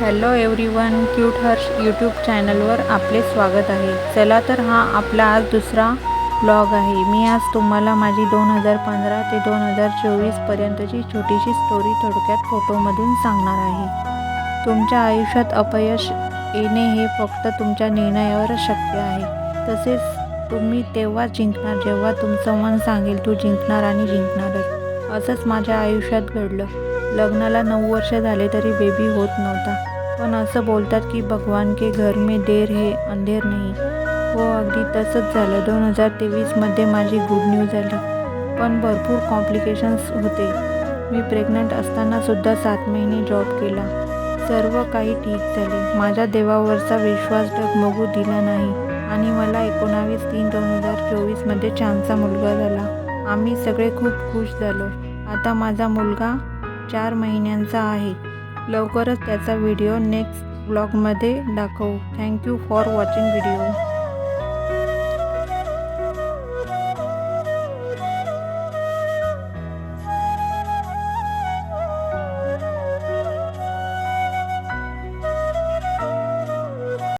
Hello everyone cute Harsh YouTube चॅनलवर आपले स्वागत आहे. चला तर हा आपला आज दुसरा ब्लॉग आहे. मी आज तुम्हाला माझी दोन हजार पंधरा ते दोन हजार चोवीसपर्यंतची छोटीशी स्टोरी थोडक्यात फोटोमधून सांगणार आहे. तुमच्या आयुष्यात अपयश येणे हे फक्त तुमच्या निर्णयावरच शक्य आहे. तसेच तुम्ही तेव्हा जिंकणार जेव्हा तुमचं मन सांगेल तू जिंकणार आणि जिंकणारच. असंच माझ्या आयुष्यात घडलं. लग्नाला नऊ वर्ष झाले तरी बेबी होत नव्हता. पण असं बोलतात की भगवान के घर में देर हे अंधेर नाही. हो अगदी तसंच झालं. दोन हजार तेवीसमध्ये माझी गुड न्यूज आली. पण भरपूर कॉम्प्लिकेशन्स होते. मी प्रेग्नंट असतानासुद्धा सात महिने जॉब केला. सर्व काही ठीक झाले. माझ्या देवावरचा विश्वास डगमगू दिला नाही. आणि मला एकोणावीस तीन दोन हजार चोवीसमध्ये छानसा मुलगा झाला. आम्ही सगळे खूप खुश झालो. आता माझा मुलगा चार महिन्यांचा आहे. लवकरच त्याचा व्हिडिओ नेक्स्ट ब्लॉगमध्ये दाखवू. Thank you for watching video.